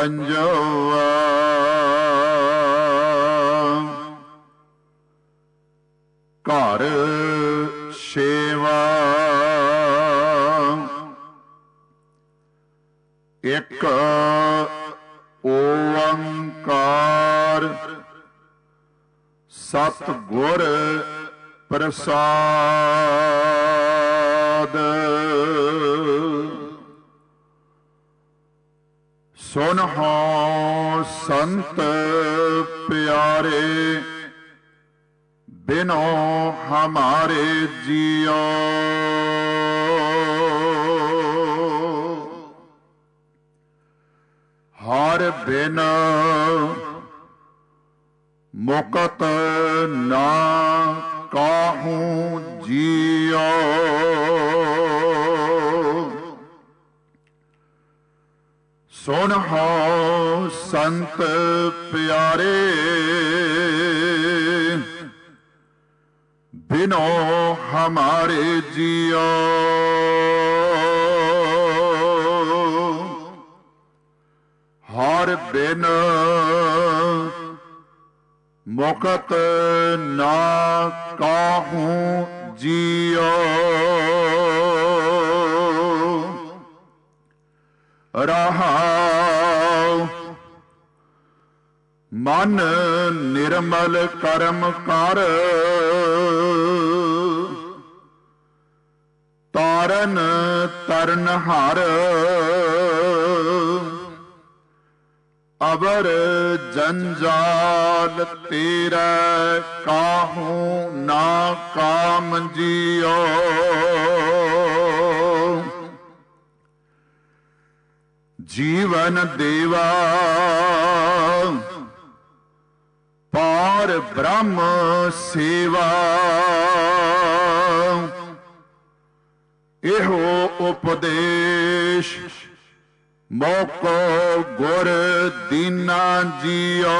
ਪੰਜਵਾ। ਘਰ ਸੇਵਾ। ਇੱਕ ਓੰਕਾਰ। ਸਤ ਗੁਰ ਪ੍ਰਸਾਦ। ਸੁਨ ਹੋ ਸੰਤ ਪਿਆਰੇ ਬਿਨੋ ਹਮਾਰੇ ਜੀਓ। ਹਰ ਬਿਨ ਮੁਕਤ ਨਾ ਕਾਹੂ ਜੀਓ। ਸੁਨ ਹੋ ਸੰਤ ਪਿਆਰੇ। ਬਿਨੋ ਹਮਾਰੇ ਜੀਓ। ਹਰ ਬਿਨ ਮੁਕਤ ਨਾ ਕਾਹੂ ਜੀਓ। ਰਹਾਉ। ਮਨ ਨਿਰਮਲ ਕਰਮ ਕਰ। ਤਾਰਨ ਤਰਨ ਹਰ। ਅਬਰ ਜੰਜਾਲ ਤੇਰਾ ਕਾਹੂ ਨਾ ਕਾਮ ਜੀਓ। ਜੀਵਨ ਦੇਵਾ। ਪਾਰ ਬ੍ਰਹਮ ਸੇਵਾ। ਇਹੋ ਉਪਦੇਸ਼ ਮੋਕੋ ਗੁਰ ਦੀਨਾ ਜੀਓ।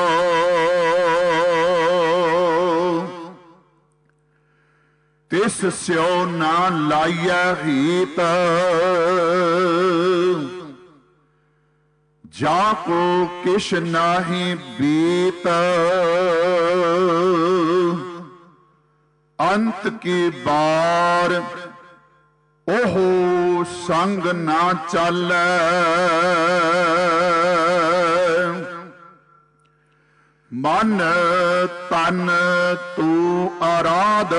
ਤਿਸ ਸਿਓ ਨਾ ਲਾਈਐ ਹੀਤ। ਜਾ ਕੋ ਕਿਛ ਨਾਹੀ ਬੀਤ। ਅੰਤ ਕੀ ਬਾਰ, ਉਹ ਸੰਗ ਨਾ ਚੱਲੈ। ਮਨ ਤਨ ਤੂੰ ਆਰਾਧ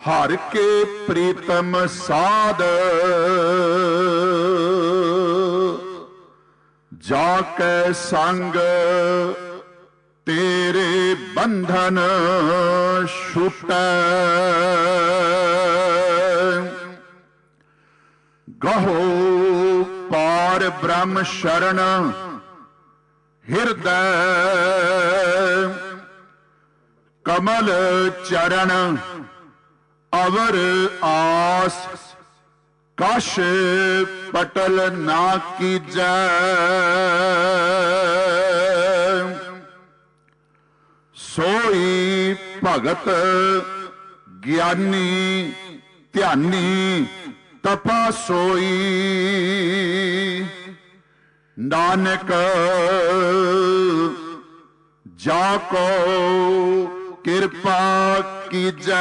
ਹਰ ਕੇ ਪ੍ਰੀਤਮ ਸਾਧ। ਜਾ ਕੈ ਸੰਗ ਤੇਰੇ ਬੰਧਨ ਛੁਟੈ। ਗਹੋ ਪਾਰ ਬ੍ਰਹਮ ਸ਼ਰਨ ਹਿਰਦੈ। ਕਮਲ ਚਰਨ ਅਵਰ ਆਸ ਕਸ਼ ਪਟਲ ਨਾ ਕੀਜੈ ਸੋਈ ਭਗਤ ਗਿਆਨੀ ਧਿਆਨੀ ਤਪਾ ਸੋਈ ਨਾਨਕ ਜਾ ਕੋ ਕਿਰਪਾ ਕੀਜੈ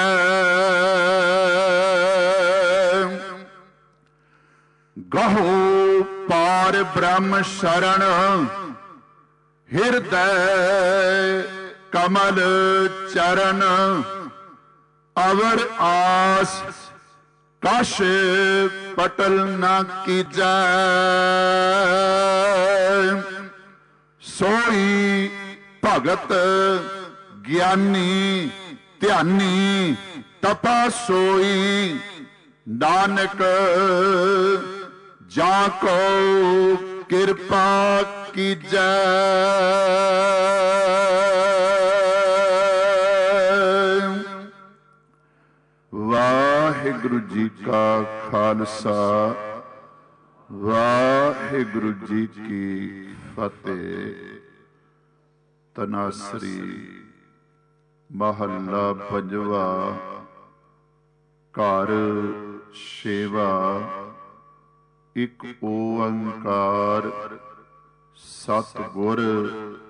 ਗਹੋ ਪਾਰ ਬ੍ਰਹਮ ਸ਼ਰਨ, ਹਿਰਦੈ ਕਮਲ ਚਰਨ, ਅਵਰ ਆਸ ਕਸ਼ ਪਟਲ ਨਾ ਕੀਜੈ। ਸੋਈ ਭਗਤ ਗਿਆਨੀ, ਧਿਆਨੀ ਤਪਾ ਸੋਈ ਨਾਨਕ, ਜਾ ਕੋ ਕਿਰਪਾ ਕੀਜੈ। ਵਾਹਿਗੁਰੂ ਜੀ ਕਾ ਖਾਲਸਾ, ਵਾਹਿਗੁਰੂ ਜੀ ਕੀ ਫਤਿਹ। ਤਨਾਸਰੀ। ਮਹੱਲਾ ਪੰਜਵਾ ਘਰ ਸੇਵਾ, ਇੱਕ ਓੰਕਾਰ, ਸਤਿਗੁਰ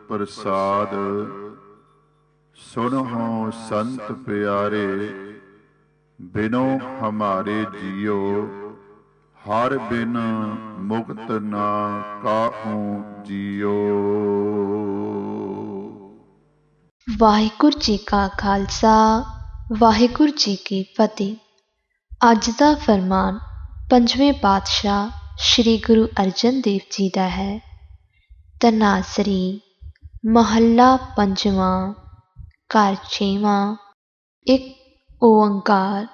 ਪ੍ਰਸਾਦ। ਸੁਨਹੁ ਸੰਤ ਪਿਆਰੇ, ਬਿਨੋ ਹਮਾਰੇ ਜੀਓ, ਹਰ ਬਿਨ ਮੁਕਤ ਨਾ ਕਾਹੂ ਜੀਓ। ਵਾਹਿਗੁਰੂ ਜੀ ਕਾ ਖਾਲਸਾ, ਵਾਹਿਗੁਰੂ ਜੀ ਕੀ ਫਤਿਹ। ਅੱਜ ਦਾ ਫਰਮਾਨ ਪੰਜਵੇਂ ਪਾਤਸ਼ਾਹ ਸ੍ਰੀ ਗੁਰੂ ਅਰਜਨ ਦੇਵ ਜੀ ਦਾ ਹੈ। ਤਨਾਸਰੀ, ਮਹੱਲਾ ਪੰਜਵਾਂ, ਘਰ ਛੇਵਾਂ, ਇੱਕ ਓੰਕਾਰ,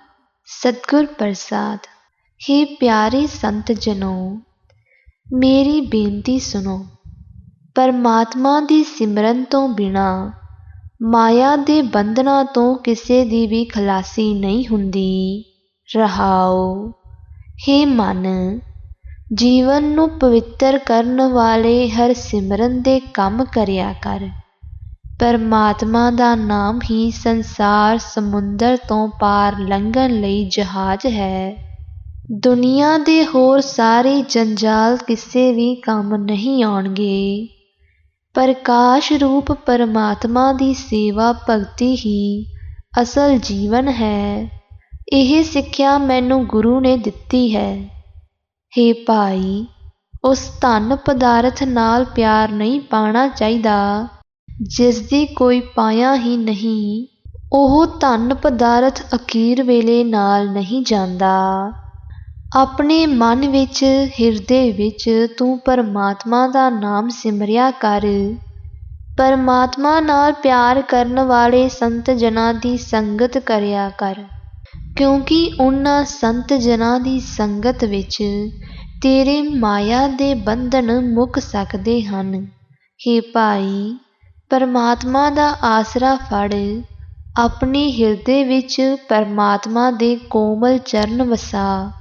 ਸਤਿਗੁਰ ਪ੍ਰਸਾਦ। हे ਪਿਆਰੇ ਸੰਤ ਜਨੋ, ਮੇਰੀ ਬੇਨਤੀ ਸੁਣੋ। ਪਰਮਾਤਮਾ ਦੀ ਸਿਮਰਨ ਤੋਂ ਬਿਨਾ ਮਾਇਆ ਦੇ ਬੰਧਨਾਂ ਤੋਂ ਕਿਸੇ ਦੀ ਵੀ ਖਲਾਸੀ ਨਹੀਂ ਹੁੰਦੀ। ਰਹਾਓ, ਹੇ ਮਨ, ਜੀਵਨ ਨੂੰ ਪਵਿੱਤਰ ਕਰਨ ਵਾਲੇ ਹਰ ਸਿਮਰਨ ਦੇ ਕੰਮ ਕਰਿਆ ਕਰ। ਪਰਮਾਤਮਾ ਦਾ ਨਾਮ ਹੀ ਸੰਸਾਰ ਸਮੁੰਦਰ ਤੋਂ ਪਾਰ ਲੰਘਣ ਲਈ ਜਹਾਜ਼ ਹੈ। ਦੁਨੀਆ ਦੇ ਹੋਰ ਸਾਰੇ ਜੰਜਾਲ ਕਿਸੇ ਵੀ ਕੰਮ ਨਹੀਂ ਆਉਣਗੇ। ਪ੍ਰਕਾਸ਼ ਰੂਪ ਪਰਮਾਤਮਾ ਦੀ ਸੇਵਾ ਭਗਤੀ ਹੀ ਅਸਲ ਜੀਵਨ ਹੈ। ਇਹ ਸਿੱਖਿਆ ਮੈਨੂੰ ਗੁਰੂ ਨੇ ਦਿੱਤੀ ਹੈ। ਹੇ ਭਾਈ, ਉਸ ਧਨ ਪਦਾਰਥ ਨਾਲ ਪਿਆਰ ਨਹੀਂ ਪਾਣਾ ਚਾਹੀਦਾ। ਜਿਸ ਦੀ ਕੋਈ ਪਾਇਆ ਹੀ ਨਹੀਂ, ਉਹ ਧਨ ਪਦਾਰਥ ਅਖੀਰ ਵੇਲੇ ਨਾਲ ਨਹੀਂ ਜਾਂਦਾ। ਆਪਣੇ ਮਨ ਵਿੱਚ, ਹਿਰਦੇ ਵਿੱਚ ਤੂੰ ਪਰਮਾਤਮਾ ਦਾ ਨਾਮ ਸਿਮਰਿਆ ਕਰ। ਪਰਮਾਤਮਾ ਨਾਲ ਪਿਆਰ ਕਰਨ ਵਾਲੇ ਸੰਤ ਜਨਾਂ ਦੀ ਸੰਗਤ ਕਰਿਆ ਕਰ। ਕਿਉਂਕਿ ਉਹਨਾਂ ਸੰਤ ਜਨਾਂ ਦੀ ਸੰਗਤ ਵਿੱਚ ਤੇਰੇ ਮਾਇਆ ਦੇ ਬੰਧਨ ਮੁੱਕ ਸਕਦੇ ਹਨ। हे ਭਾਈ, ਪਰਮਾਤਮਾ ਦਾ ਆਸਰਾ ਫੜ। ਆਪਣੇ ਹਿਰਦੇ ਵਿੱਚ ਪਰਮਾਤਮਾ ਦੇ ਕੋਮਲ ਚਰਨ ਵਸਾ।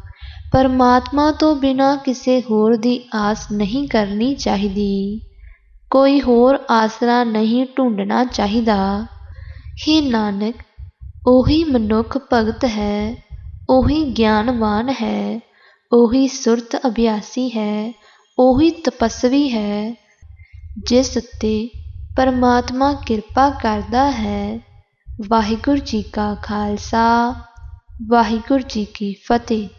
ਪਰਮਾਤਮਾ ਤੋਂ ਬਿਨਾ ਕਿਸੇ ਹੋਰ ਦੀ ਆਸ ਨਹੀਂ ਕਰਨੀ ਚਾਹੀਦੀ। ਕੋਈ ਹੋਰ ਆਸਰਾ ਨਹੀਂ ਢੂੰਡਣਾ ਚਾਹੀਦਾ। हे ਨਾਨਕ, ਉਹੀ ਮਨੁੱਖ ਭਗਤ ਹੈ, ਉਹੀ ਗਿਆਨਵਾਨ ਹੈ, ਉਹੀ ਸੁਰਤ ਅਭਿਆਸੀ ਹੈ, ਉਹੀ ਤਪਸਵੀ ਹੈ, ਜਿਸ ਉੱਤੇ ਪਰਮਾਤਮਾ ਕਿਰਪਾ ਕਰਦਾ ਹੈ। ਵਾਹਿਗੁਰੂ ਜੀ ਕਾ ਖਾਲਸਾ, ਵਾਹਿਗੁਰੂ ਜੀ ਕੀ ਫਤਿਹ।